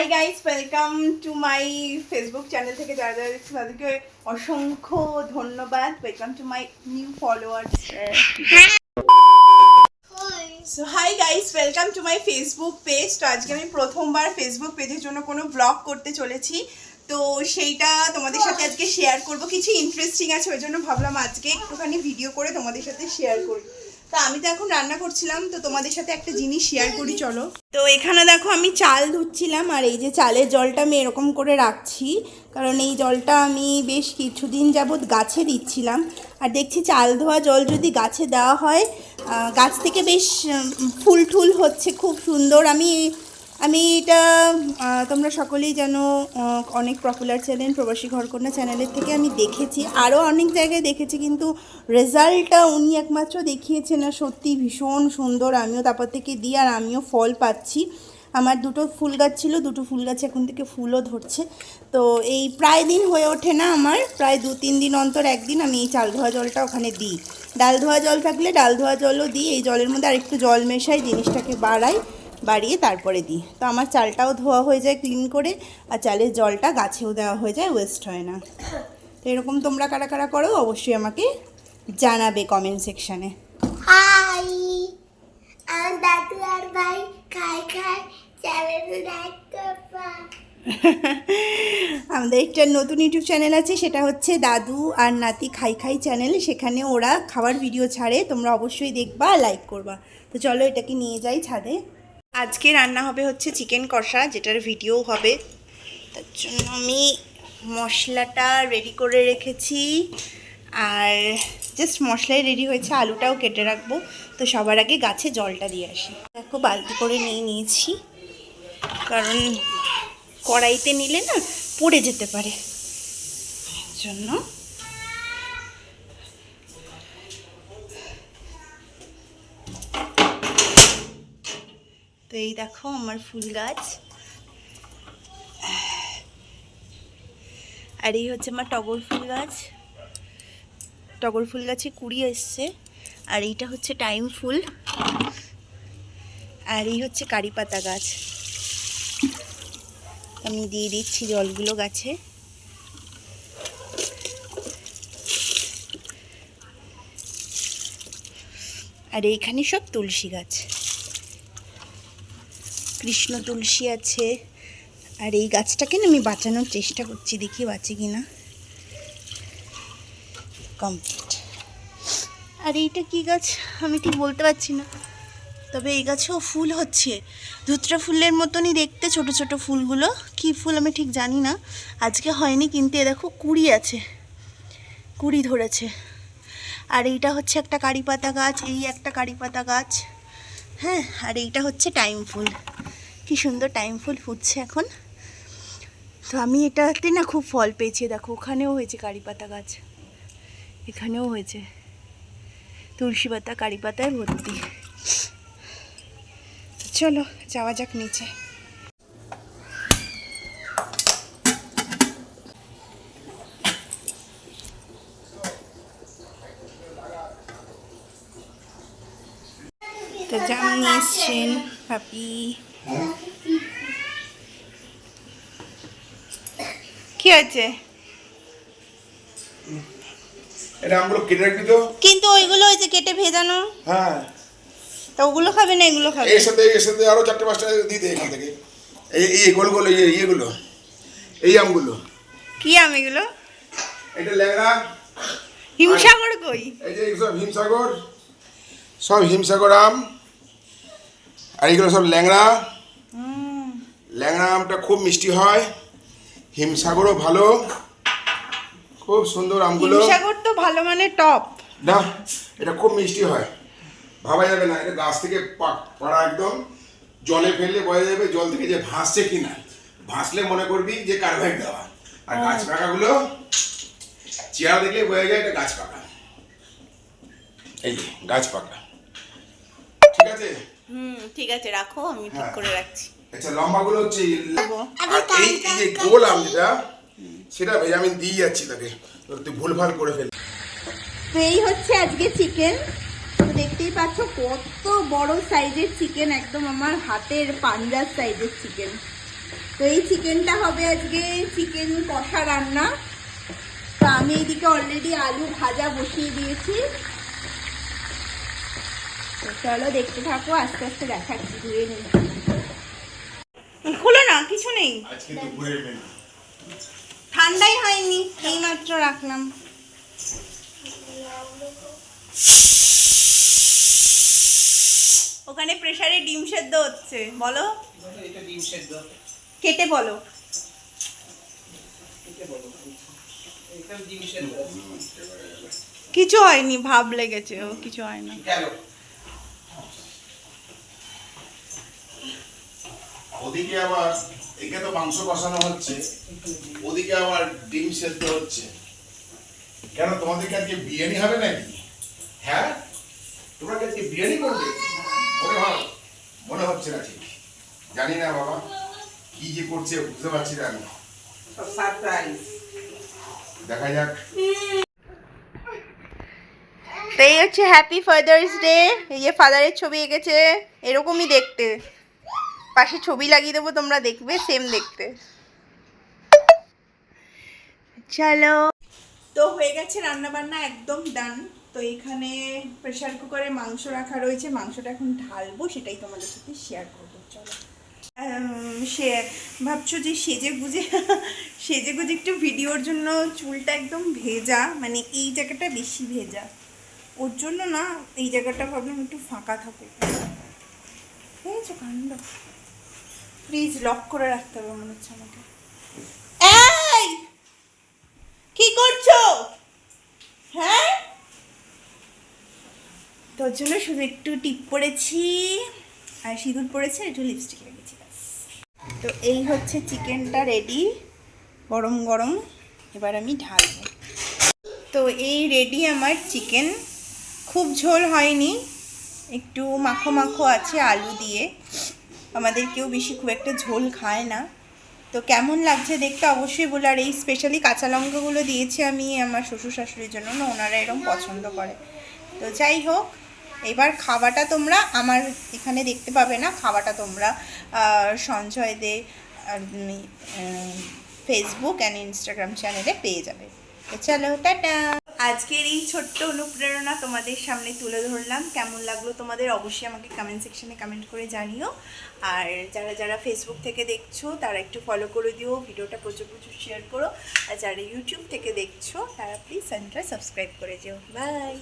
Hi guys welcome to my Facebook channel থেকে যারা যারা দেখছেন তাদেরকে অসংখ্য ধন্যবাদ। Welcome to my new followers so hi guys welcome to my Facebook page তো আজকে আমি প্রথমবার ফেসবুক পেজের জন্য কোনো ব্লগ করতে চলেছি। তো সেইটা তোমাদের সাথে আজকে শেয়ার করব। কিছু ইন্টারেস্টিং আছে, ওই জন্য ভাবলাম আজকে একটুখানি ভিডিও করে তোমাদের সাথে শেয়ার করি। তো আমি তো এখন রান্না করছিলাম, তো তোমাদের সাথে একটা জিনিস শেয়ার করি, চলো। তো এখানে দেখো আমি চাল ধুচ্ছিলাম, আর এই যে চালের জলটা আমি এরকম করে রাখছি, কারণ এই জলটা আমি বেশ কিছুদিন যাবৎ গাছে দিচ্ছিলাম। আর দেখছি চাল ধোয়া জল যদি গাছে দেওয়া হয় গাছ থেকে বেশ ফুল ঠুল হচ্ছে, খুব সুন্দর। আমি আমি এটা তোমরা সকলেই আহ, অনেক পপুলার চ্যানেল প্রবাসী ঘরকন্যা চ্যানেলের থেকে আমি দেখেছি। আরও অনেক জায়গায় দেখেছি কিন্তু রেজাল্টটা উনি একমাত্র দেখিয়েছেন না সত্যি ভীষণ সুন্দর। আমিও তারপর থেকে দিই আর আমিও ফল পাচ্ছি। আমার দুটো ফুল গাছ ছিল দুটো ফুল গাছে এখন থেকে ফুলও ধরছে। তো এই প্রায় দিন হয়ে ওঠে না আমার প্রায় দু তিন দিন অন্তর একদিন আমি এই চাল ধোয়া জলটা ওখানে দিই। ডাল ধোয়া জল থাকলে ডাল ধোয়া জলও দিই এই জলের মধ্যে আরেকটু জল মেশাই জিনিসটাকে বাড়াই। বাড়িয়ে তারপরে দিই। তো আমার চালটাও ধোয়া হয়ে যায় ক্লিন করে আর চালের জলটা গাছেও দেওয়া হয়ে যায় ওয়েস্ট হয় না। তো এরকম তোমরা কারা কারা করো অবশ্যই আমাকে জানাবে কমেন্ট সেকশানে হাই আমার দাদু আর ভাই খাই খাই আমাদের একটা নতুন ইউটিউব চ্যানেল আছে সেটা হচ্ছে দাদু আর নাতি খাই খাই চ্যানেল সেখানে ওরা খাবার ভিডিও ছাড়ে তোমরা অবশ্যই দেখবা লাইক করবা। তো চলো এটাকে নিয়ে যাই ছাদে। আজকে রান্না হবে হচ্ছে চিকেন কষা, যেটার ভিডিও হবে। তার জন্য আমি মশলাটা রেডি করে রেখেছি। আর জাস্ট মশলাই রেডি হয়েছে আলুটাও কেটে রাখব। তো সবার আগে গাছে জলটা দিয়ে আসি। দেখো, বালতি করে নিয়ে নিয়েছি। কারণ কড়াইতে নিলে না পড়ে যেতে পারে। জন্য তো এই দেখো আমার ফুল গাছ। আর এই হচ্ছে আমার টগর ফুল গাছ। টগর ফুল গাছে কুড়ি এসছে। আর এইটা হচ্ছে টাইম ফুল। আর এই হচ্ছে কারি পাতা গাছ। আমি দিয়ে দিচ্ছি জলগুলো গাছে। আর এইখানে সব তুলসী গাছ। কৃষ্ণ তুলসী আছে। আর এই গাছটাকে না আমি বাঁচানোর চেষ্টা করছি, দেখি বাঁচে কি না কমপ্লিট আর এইটা কি গাছ? আমি ঠিক বলতে পারছি না। তবে এই গাছেও ফুল হচ্ছে। ধুতরা ফুলের মতনই দেখতে ছোট ছোট ফুলগুলো। কি ফুল আমি ঠিক জানি না। আজকে হয়নি, কিন্তু এ দেখো কুড়ি আছে। কুড়ি ধরেছে। আর এইটা হচ্ছে একটা কারি পাতা গাছ, এই একটা কারি পাতা গাছ। হ্যাঁ আর এইটা হচ্ছে টাইম ফুল। কি সুন্দর টাইম ফুল ফুটছে এখন। তো আমি এটাতে না খুব ফল পেয়েছি, দেখো, ওখানেও হয়েছে কারি পাতা গাছ। এখানেও হয়েছে। তুলসী পাতা কারি পাতায় ভর্তি। চলো, যাওয়া যাক নিচে। তো জাম নিয়ে এসছেন পাপি কি হয়েছে? এটা আমগুলো কেটে রাখবি তো? কিন্তু ওইগুলো ওই যে কেটে ভেজানো। হ্যাঁ। তো ওগুলো খাবে না এগুলো খাবে? এর সাথে এর সাথে আরও চারটে পাঁচটা দিয়ে দে এখান থেকে। এই এই গোল গোল ইয়ে ইয়েগুলো। এই আমগুলো। কি আম এগুলো? এটা ল্যাংড়া। হিমসাগর কই? এই যে সব হিমসাগর। সব হিমসাগর আম। আর এইগুলো সব ল্যাংড়া। ল্যাংড়া আমটা খুব মিষ্টি হয় হিমসাগরও ভালো খুব সুন্দর আমগুলো। হিমসাগর তো ভালো মানে টপ না এটা খুব মিষ্টি হয়। ভাবা যাবে না এটা গাছ থেকে পাড়া একদম। জলে ফেললে বোঝা যাবে জল থেকে যে ভাসছে কিনা। ভাসলে মনে করবি যে কার্বাইড দেওয়া। আর গাছ পাকাগুলো চেয়ার দেখলে বোঝা যায় এটা গাছ পাকা। এই গাছ পাকা। ঠিক আছে? হুম ঠিক আছে রাখো আমি ঠিক হ্যাঁ। করে রাখছি। আচ্ছা লম্বাগুলো হচ্ছে আর এই যে গোল আম যেটা সেটা ভাই আমি দিয়ে যাচ্ছি তাকে। তুই ভুলভাল করে ফেল তো এই হচ্ছে আজকে চিকেন তো দেখতেই পাচ্ছ কত বড় সাইজের চিকেন একদম আমার হাতের পাঞ্জার সাইজের চিকেন তো এই চিকেনটা হবে আজকে চিকেন কষা রান্না। তো আমি এদিকে অলরেডি আলু ভাজা বসিয়ে দিয়েছি। চলো দেখতে থাকো আস্তে আস্তে দেখাচ্ছি ধুয়ে নিই খুলো না কিছু নেই। ঠান্ডাই হয়নি এই মাত্র রাখলাম। ওখানে প্রেসারে ডিম সেদ্ধ হচ্ছে বলো? এটা ডিম সেদ্ধ কেটে বলো। কিছু হয়নি ভাব লেগেছে ও কিছু হয় না। ওদিকে আবার একে তো মাংস কষানো হচ্ছে ওদিকে আবার ডিম সেদ্ধ হচ্ছে। কেন তোমাদেরকে আজকে বিরিয়ানি হবে নাকি? হ্যাঁ? তোমরা কি আজকে বিরিয়ানি করবে? মনে হয় মনে হচ্ছে না ঠিক। জানি না বাবা কি যে করছে বুঝতে পারছি না আমি। দেখা যাক। তো এই হচ্ছে হ্যাপি ফাদার্স ডে এই যে ফাদারের ছবি এঁকেছে এরকমই দেখতে। পাশে ছবি লাগিয়ে দেবো, তোমরা দেখবে সেম দেখতে। চলো। তো হয়ে গেছে রান্না বান্না একদম ডান তো এখানে প্রেসার কুকারে মাংস রাখা রয়েছে। মাংসটা এখন ঢালবো, সেটাই তোমাদের সাথে শেয়ার করব। চলো। সে, ভাবছ যে সেজে গুজে সেজে গুজে একটু ভিডিওর জন্য চুলটা একদম ভেজা মানে এই জায়গাটা বেশি ভেজা। ওর জন্য না, এই জায়গাটা ভাবলাম একটু ফাঁকা থাকুক। বুঝেছ কাণ্ড? প্লিজ লক করে রাখতে হবে মনে হচ্ছে আমাকে। কি করছ? হ্যাঁ? তোর জন্য শুধু একটু টিপ পরেছি আর সিঁদুর পড়েছে, একটু লিপস্টিক লেগেছি তো এই হচ্ছে চিকেনটা রেডি গরম গরম। এবার আমি ঢালবো। তো এই রেডি আমার চিকেন। খুব ঝোল হয়নি, একটু মাখো মাখো আছে আলু দিয়ে। আমাদের কেউ বেশি খুব একটা ঝোল খায় না। তো কেমন লাগছে দেখতে অবশ্যই বলে আর এই স্পেশালি কাঁচা লঙ্কাগুলো দিয়েছি আমি আমার শ্বশুর শাশুড়ির জন্য না, ওনারা এরকম পছন্দ করে। তো যাই হোক, এবার খাওয়াটা তোমরা আমার এখানে দেখতে পাবে না, খাওয়াটা তোমরা Sanjay De Facebook and Instagram চ্যানেলে পেয়ে যাবে। তো চলো, টাটা! আজকের এই ছোট্ট অনুপ্রেরণা তোমাদের সামনে তুলে ধরলাম। কেমন লাগল তোমাদের অবশ্যই আমাকে কমেন্ট সেকশনে কমেন্ট করে জানিও। আর যারা যারা ফেসবুক থেকে দেখছ, তারা একটু ফলো করে দিও, ভিডিওটা প্রচুর প্রচুর শেয়ার করো। আর যারা ইউটিউব থেকে দেখছ, তারা প্লিজ চ্যানেলটা সাবস্ক্রাইব করে যেও। বাই